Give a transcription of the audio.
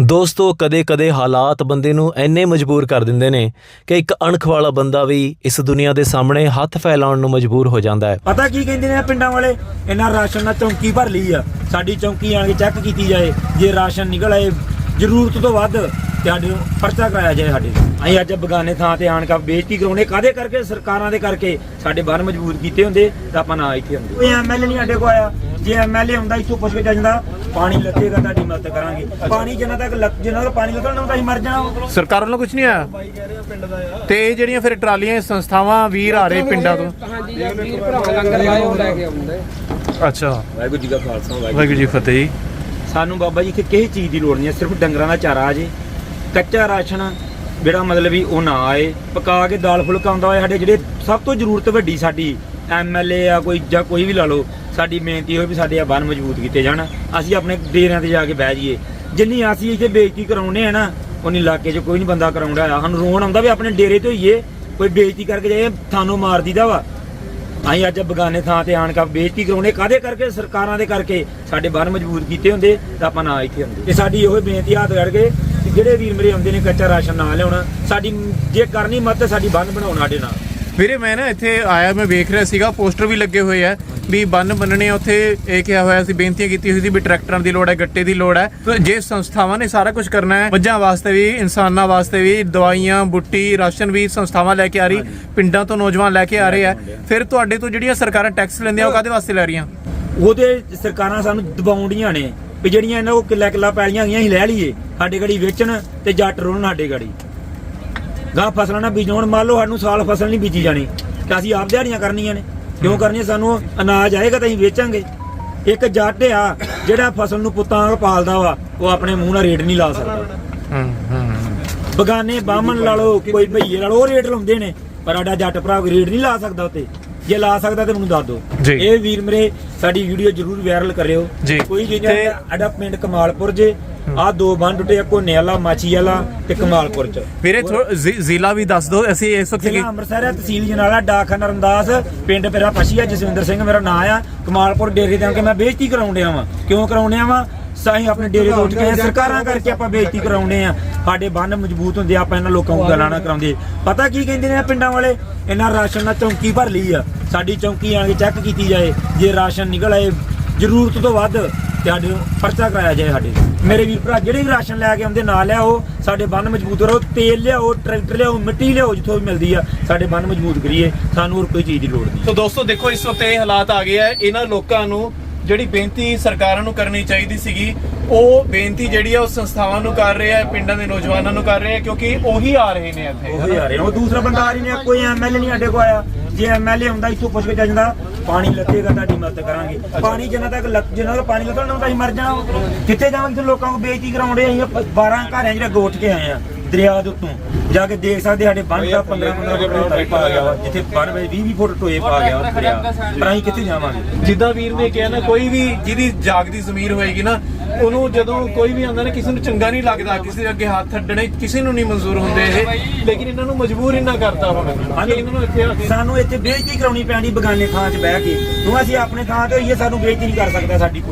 ਦੋਸਤੋ, ਕਦੇ-ਕਦੇ ਹਾਲਾਤ ਬੰਦੇ ਨੂੰ ਐਨੇ ਮਜਬੂਰ ਕਰ ਦਿੰਦੇ ਨੇ ਕਿ ਇੱਕ ਅਣਖ ਵਾਲਾ ਬੰਦਾ ਵੀ ਇਸ ਦੁਨੀਆ ਦੇ ਸਾਹਮਣੇ ਹੱਥ ਫੈਲਾਉਣ ਨੂੰ ਮਜਬੂਰ ਹੋ ਜਾਂਦਾ ਹੈ। ਪਤਾ ਕੀ ਕਹਿੰਦੇ ਨੇ ਪਿੰਡਾਂ ਵਾਲੇ? ਇਹਨਾਂ ਰਾਸ਼ਨ ਨਾਲ ਚੌਂਕੀ ਭਰ ਲਈ ਆ। ਸਾਡੀ ਚੌਂਕੀ ਆਣ ਕੇ ਚੈੱਕ ਕੀਤੀ ਜਾਏ, ਜੇ ਰਾਸ਼ਨ ਨਿਕਲ ਆਏ ਜ਼ਰੂਰਤ ਤੋਂ ਵੱਧ ਤੇ ਸਾਡੇ ਨੂੰ ਪਰਚਾ ਕਰਾਇਆ ਜਾਏ ਸਾਡੇ ਅਸੀਂ ਅੱਜ ਬਗਾਨੇ ਥਾਂ ਤੇ ਆਣ ਕੇ ਬੇਇੱਜ਼ਤੀ ਕਰਾਉਣੇ ਕਾਦੇ ਕਰਕੇ? ਸਰਕਾਰਾਂ ਦੇ ਕਰਕੇ ਸਾਡੇ ਬਾਹਰ ਮਜਬੂਰ ਕੀਤੇ ਹੁੰਦੇ ਤਾਂ ਆਪਾਂ ਨਾ ਇੱਥੇ ਹੁੰਦੇ ਕੋਈ ਐਮਐਲਏ ਨਹੀਂ ਸਾਡੇ ਕੋ ਆਇਆ। ਜੇ ਐਮਐਲਏ ਹੁੰਦਾ ਇੱਥੋਂ ਪੁੱਛ ਕੇ ਜਾਂਦਾ ਪਾਣੀ ਲੱਗੇਗਾ ਤੁਹਾਡੀ ਮਦਦ ਕਰਾਂਗੇ। ਪਾਣੀ ਜਿੰਨਾ ਤੱਕ ਲੱਗ- ਜਿੰਨਾ ਤੱਕ ਪਾਣੀ ਲੱਗਣਾ ਹੁੰਦਾ ਅਸੀਂ ਮਰ ਜਾਣਾ। ਸਰਕਾਰ ਵੱਲੋਂ ਕੁਝ ਨਹੀਂ ਆਇਆ? ਤੇ ਇਹ ਜਿਹੜੀਆਂ ਫਿਰ ਟਰਾਲੀਆਂ ਇਹ ਸੰਸਥਾਵਾਂ ਵੀਰ ਆ ਰਹੇ ਪਿੰਡਾਂ ਤੋਂ? ਹਾਂਜੀ ਵੀਰ ਭਰਾ ਲੰਗਰ ਲਾਏ ਹੋ ਲੈ ਕੇ ਆਉਂਦੇ ਅੱਛਾ। ਵਾਹਿਗੁਰੂ ਜੀ ਕਾ ਖਾਲਸਾ ਵਾਹਿਗੁਰੂ ਜੀ ਫਤਿਹ ਜੀ। ਸਾਨੂੰ ਬਾਬਾ ਜੀ ਇੱਥੇ ਕਿਸੇ ਚੀਜ਼ ਦੀ ਲੋੜ ਨਹੀਂ ਹੈ, ਸਿਰਫ ਡੰਗਰਾਂ ਦਾ ਚਾਰਾ ਆ ਜੇ। ਕੱਚਾ ਰਾਸ਼ਨ, ਜਿਹੜਾ ਮਤਲਬ ਵੀ ਉਹ ਨਾ ਆਏ। ਪਕਾ ਕੇ ਦਾਲ ਫੁਲਕਾ ਆਉਂਦਾ ਹੋਏ, ਸਾਡੇ ਜਿਹੜੇ ਸਭ ਤੋਂ ਜ਼ਰੂਰਤ ਵੱਡੀ ਸਾਡੀ ਐਮਐਲਏ ਆ ਕੋਈ ਜਾਂ ਕੋਈ ਵੀ ਲਾ ਲਓ, ਸਾਡੀ ਬੇਨਤੀ ਹੋਵੇ ਵੀ ਸਾਡੇ ਆ ਬੰਨ ਮਜ਼ਬੂਤ ਕੀਤੇ ਜਾਣ। ਅਸੀਂ ਆਪਣੇ ਡੇਰਿਆਂ ਤੇ ਜਾ ਕੇ ਬਹਿ ਜਾਈਏ। ਜਿੰਨੀ ਅਸੀਂ ਇੱਥੇ ਬੇਇੱਜ਼ਤੀ ਕਰਾਉਂਦੇ ਆ ਨਾ, ਉਨੀ ਇਲਾਕੇ 'ਚ ਕੋਈ ਨਹੀਂ ਬੰਦਾ ਕਰਾਉਂਦਾ। ਆ ਸਾਨੂੰ ਰੋਣ ਆਉਂਦਾ ਵੀ ਆਪਣੇ ਡੇਰੇ 'ਤੇ ਹੋਈਏ ਕੋਈ ਬੇਇੱਜ਼ਤੀ ਕਰਕੇ ਜਾਏ ਥਾਨੂੰ ਮਾਰ ਦੀਦਾ ਵਾ। ਅਸੀਂ ਅੱਜ ਬਗਾਨੇ ਥਾਂ ਤੇ ਆਣ ਕੇ ਬੇਇੱਜ਼ਤੀ ਕਰਾਉਣੇ ਕਾਦੇ ਕਰਕੇ? ਸਰਕਾਰਾਂ ਦੇ ਕਰਕੇ ਸਾਡੇ ਬਾਹਰ ਮਜਬੂਰ ਕੀਤੇ ਹੁੰਦੇ, ਤਾਂ ਆਪਾਂ ਨਾ ਇੱਥੇ ਹੁੰਦੇ ਤੇ ਸਾਡੀ ਇਹੋ ਬੇਨਤੀ ਹੱਥ ਕਰਕੇ ਕਿ ਜਿਹੜੇ ਵੀਰ ਮੇਰੇ ਆਉਂਦੇ ਨੇ, ਕੱਚਾ ਰਾਸ਼ਨ ਨਾ ਲਿਆਉਣਾ, ਸਾਡੀ ਜੇ ਕਰਨੀ ਮਤ ਸਾਡੀ ਬੰਨ ਬਣਾਉਣਾ ਸਾਡੇ ਨਾਲ। ਵੀਰੇ, ਮੈਂ ਨਾ ਇੱਥੇ ਆਇਆ, ਮੈਂ ਵੇਖ ਰਿਹਾ ਸੀਗਾ, ਪੋਸਟਰ ਵੀ ਲੱਗੇ ਹੋਏ ਆ। ਵੀ ਬੰਨ ਬੰਨਣੇ ਉੱਥੇ ਇਹ ਕਿਹਾ ਹੋਇਆ ਸੀ ਬੇਨਤੀਆਂ ਕੀਤੀ ਹੋਈ ਸੀ ਵੀ ਟਰੈਕਟਰਾਂ ਦੀ ਲੋੜ ਹੈ ਗੱਟੇ ਦੀ ਲੋੜ ਹੈ। ਜੇ ਸੰਸਥਾਵਾਂ ਨੇ ਸਾਰਾ ਕੁਝ ਕਰਨਾ ਹੈ ਮੱਝਾਂ ਵਾਸਤੇ ਵੀ ਇਨਸਾਨਾਂ ਵਾਸਤੇ ਵੀ ਦਵਾਈਆਂ ਬੁੱਟੀ ਰਾਸ਼ਨ ਵੀ ਸੰਸਥਾਵਾਂ ਲੈ ਕੇ ਆ ਰਹੀ ਪਿੰਡਾਂ ਤੋਂ ਨੌਜਵਾਨ ਲੈ ਕੇ ਆ ਰਹੇ ਆ। ਫਿਰ ਤੁਹਾਡੇ ਤੋਂ ਜਿਹੜੀਆਂ ਸਰਕਾਰਾਂ ਟੈਕਸ ਲੈਂਦੀਆਂ ਉਹ ਕਾਦੇ ਵਾਸਤੇ ਲੈ ਰਹੀਆਂ? ਉਹਦੇ ਸਰਕਾਰਾਂ ਸਾਨੂੰ ਦਬਾਉਂਦੀਆਂ ਨੇ ਵੀ ਜਿਹੜੀਆਂ ਇਹਨਾਂ ਕੋਲ ਕਿੱਲਾ ਕਿੱਲਾ ਪੈਲੀਆਂ ਗਈਆਂ ਅਸੀਂ ਲੈ ਲਈਏ। ਸਾਡੇ ਗੜੀ ਵੇਚਣ ਤੇ ਜੱਟ ਰੋਣ ਸਾਡੇ ਗੜੀ। ਗਾਂ ਫਸਲਾਂ ਨਾ ਬੀਜਣ ਮੰਨ ਲਓ ਸਾਨੂੰ ਸਾਲ ਫਸਲ ਨਹੀਂ ਬੀਜੀ ਜਾਣੀ ਤੇ ਅਸੀਂ ਆਪ ਦਿਹਾੜੀਆਂ ਕਰਨੀਆਂ ਨੇ। ਕਿਉਂ ਕਰਨੀਆਂ ਸਾਨੂੰ? ਅਨਾਜ ਆਏਗਾ ਤਾਂ ਅਸੀਂ ਵੇਚਾਂਗੇ। ਇੱਕ ਜੱਟ ਆ ਜਿਹੜਾ ਫਸਲ ਨੂੰ ਪੁੱਤਾਂ ਵਾਂਗ ਪਾਲਦਾ ਵਾ ਉਹ ਆਪਣੇ ਮੂੰਹ ਨਾਲ ਰੇਟ ਨਹੀਂ ਲਾ ਸਕਦਾ। ਹੂੰ ਹੂੰ ਬਗਾਨੇ ਬਾਹਮਣ ਲਾ ਲਓ ਕੋਈ ਭਈਏ ਲਾ ਲਓ ਉਹ ਰੇਟ ਲਾਉਂਦੇ ਨੇ। ਪਰ ਸਾਡਾ ਜੱਟ ਭਰਾ ਰੇਟ ਨਹੀਂ ਲਾ ਸਕਦਾ ਉੱਤੇ। ਜੇ ਲਾ ਸਕਦਾ ਤੇ ਮੈਨੂੰ ਦੱਸ ਦਿਓ। ਜੀ। ਇਹ ਵੀਰ ਮੇਰੇ ਸਾਡੀ ਵੀਡੀਓ ਜਰੂਰ ਵਾਇਰਲ ਕਰਿਓ। ਕੋਈ ਜੀ ਤੇ- ਸਾਡਾ ਪਿੰਡ ਕਮਾਲਪੁਰ ਜੇ ਆ ਦੋ ਬੰਨ ਟੁੱਟੇ ਆ ਕੋਨੇ ਵਾਲਾ ਮਾਚੀ ਵਾਲਾ ਤੇ ਕਮਾਲਪੁਰ ਚ। ਵੀਰੇ ਜ਼ਿਲ੍ਹਾ ਵੀ ਦੱਸ ਦਿਓ ਅਸੀਂ ਇਸ ਵਕਤ ਜ਼ਿਲ੍ਹਾ ਅੰਮ੍ਰਿਤਸਰ ਹੈ ਤਹਿਸੀਲ ਜਨਾਲਾ ਡਾਕਖਾਨਾ ਰਮਦਾਸ ਪਿੰਡ ਮੇਰਾ ਪਛੀਆ ਜਸਵਿੰਦਰ ਸਿੰਘ ਮੇਰਾ ਨਾਂ ਆ। ਕਮਾਲਪੁਰ ਡੇਰੇ ਦੇ ਕੇ ਮੈਂ ਬੇਇੱਜ਼ਤੀ ਕਰਾਉਂਦਿਆ ਵਾਂ। ਕਿਉਂ ਕਰਾਉਂਦਿਆ ਵਾਂ? ਸਾਹੀਂ ਆਪਣੇ ਡੇਰੇ ਤੋਂ ਉੱਠ ਕੇ ਆਏ, ਸਰਕਾਰਾਂ ਕਰਕੇ ਆਪਾਂ ਬੇਇੱਜ਼ਤੀ ਕਰਾਉਂਦੇ ਆ। ਸਾਡੇ ਬੰਨ ਮਜ਼ਬੂਤ ਹੁੰਦੇ ਆ, ਆਪਾਂ ਇਹਨਾਂ ਲੋਕਾਂ ਨੂੰ ਗੱਲਾਂ ਕਰਾਉਂਦੇ। ਪਤਾ ਕੀ ਕਹਿੰਦੇ ਨੇ ਪਿੰਡਾਂ ਵਾਲੇ? ਇਹਨਾਂ ਰਾਸ਼ਨ ਨਾਲ ਚੌਂਕੀ ਭਰ ਲਈ ਆ। ਸਾਡੀ ਚੌਂਕੀ ਆਣ ਕੇ ਚੈੱਕ ਕੀਤੀ ਜਾਏ ਜੇ ਰਾਸ਼ਨ ਨਿਕਲ ਆਏ ਜ਼ਰੂਰਤ ਤੋਂ ਵੱਧ ਤੇ ਸਾਡੇ ਨੂੰ ਪਰਚਾ ਕਰਾਇਆ ਜਾਏ ਸਾਡੇ ਮੇਰੇ ਵੀਰ ਭਰਾ ਜਿਹੜੇ ਵੀ ਰਾਸ਼ਨ ਲੈ ਕੇ ਆਉਂਦੇ ਨਾਲ ਲਿਆਓ। ਸਾਡੇ ਬੰਨ ਮਜ਼ਬੂਤ ਕਰੋ। ਤੇਲ ਲਿਆਓ ਟਰੈਕਟਰ ਲਿਆਓ ਮਿੱਟੀ ਲਿਆਓ ਜਿੱਥੋਂ ਵੀ ਮਿਲਦੀ ਆ ਸਾਡੇ ਬੰਨ ਮਜ਼ਬੂਤ ਕਰੀਏ। ਸਾਨੂੰ ਹੋਰ ਕੋਈ ਚੀਜ਼ ਦੀ ਲੋੜ ਨਹੀਂ। ਤੋ ਦੋਸਤੋ ਦੇਖੋ ਇਸ ਵਕਤ ਇਹ ਹਾਲਾਤ ਆ ਗਏ ਆ। ਇਹਨਾਂ ਲੋਕਾਂ ਨੂੰ ਜਿਹੜੀ ਬੇਨਤੀ ਸਰਕਾਰਾਂ ਨੂੰ ਕਰਨੀ ਚਾਹੀਦੀ ਸੀਗੀ, ਉਹ ਬੇਨਤੀ ਜਿਹੜੀ ਆ ਉਹ ਸੰਸਥਾਵਾਂ ਨੂੰ ਕਰ ਰਹੇ ਆ, ਪਿੰਡਾਂ ਦੇ ਨੌਜਵਾਨਾਂ ਨੂੰ ਕਰ ਰਹੇ ਆ, ਕਿਉਂਕਿ ਉਹੀ ਆ ਰਹੇ ਨੇ ਇੱਥੇ ਉਹ ਆ ਰਹੇ ਉਹ ਦੂਸਰਾ ਬੰਦਾ ਆ ਰਹੀ ਨੇ, ਕੋਈ ਐਮਐਲਏ ਨਹੀਂ ਸਾਡੇ ਕੋ ਆਇਆ। ਜੇ ਐਮਐਲਏ ਹੁੰਦਾ, ਇੱਥੋਂ ਪੁੱਛ ਕੇ ਜਾਂਦਾ ਪਾਣੀ ਲੱਗੇਗਾ ਤੁਹਾਡੀ ਮਦਦ ਕਰਾਂਗੇ। ਪਾਣੀ ਜਿੰਨਾ ਤੱਕ ਜਿੰਨਾ ਤੱਕ ਪਾਣੀ ਲੱਗਣਾ ਹੁੰਦਾ ਅਸੀਂ ਮਰ ਜਾਣਾ ਕਿੱਥੇ ਜਾਵਾਂਗੇ ਲੋਕਾਂ ਨੂੰ ਬੇਇੱਜ਼ਤੀ ਕਰਾਉਂਦੇ ਅਸੀਂ 12 ਘਰਾਂ ਜਿਹੜੇ ਗੋਟ ਕੇ ਆਏ ਆ। ਦਰਿਆ ਦੇ ਉੱਤੋਂ ਜਾ ਕੇ ਦੇਖ ਸਕਦੇ ਸਾਡੇ ਬੰਨ ਦਾ 15 15 ਫੁੱਟ ਪਾ ਗਿਆ ਵਾ ਜਿੱਥੇ ਬੰਨ ਵਿੱਚ 20 20 ਫੁੱਟ ਟੋਏ ਪਾ ਗਿਆ ਵਾ ਦਰਿਆ। ਪਰ ਅਸੀਂ ਕਿੱਥੇ ਜਾਵਾਂਗੇ? ਜਿੱਦਾਂ ਵੀਰ ਨੇ ਕਿਹਾ ਨਾ ਕੋਈ ਵੀ ਜਿਹਦੀ ਜਾਗਦੀ ਜ਼ਮੀਰ ਹੋਏਗੀ ਨਾ ਉਹਨੂੰ ਜਦੋਂ ਕੋਈ ਵੀ ਆਉਂਦਾ ਨਾ ਕਿਸੇ ਨੂੰ ਚੰਗਾ ਨਹੀਂ ਲੱਗਦਾ ਕਿਸੇ ਦੇ ਅੱਗੇ ਹੱਥ ਅੱਡਣੇ ਕਿਸੇ ਨੂੰ ਨਹੀਂ ਮਨਜ਼ੂਰ ਹੁੰਦੇ ਇਹ। ਲੇਕਿਨ ਇਹਨਾਂ ਨੂੰ ਮਜਬੂਰ ਇੰਨਾ ਕਰਤਾ ਹੁਣ ਕਿ ਇਹਨਾਂ ਨੂੰ ਇੱਥੇ ਆ ਕੇ ਸਾਨੂੰ ਇੱਥੇ ਬੇਇੱਜ਼ਤੀ ਕਰਾਉਣੀ ਪੈਣੀ ਬਗਾਨੇ ਥਾਂ 'ਚ ਬਹਿ ਕੇ। ਹੁਣ ਅਸੀਂ ਆਪਣੇ ਥਾਂ ਤੇ ਹੋਈਏ ਸਾਨੂੰ ਬੇਇੱਜ਼ਤੀ ਨਹੀਂ ਕਰ ਸਕਦਾ ਸਾਡੀ ਕੋਈ।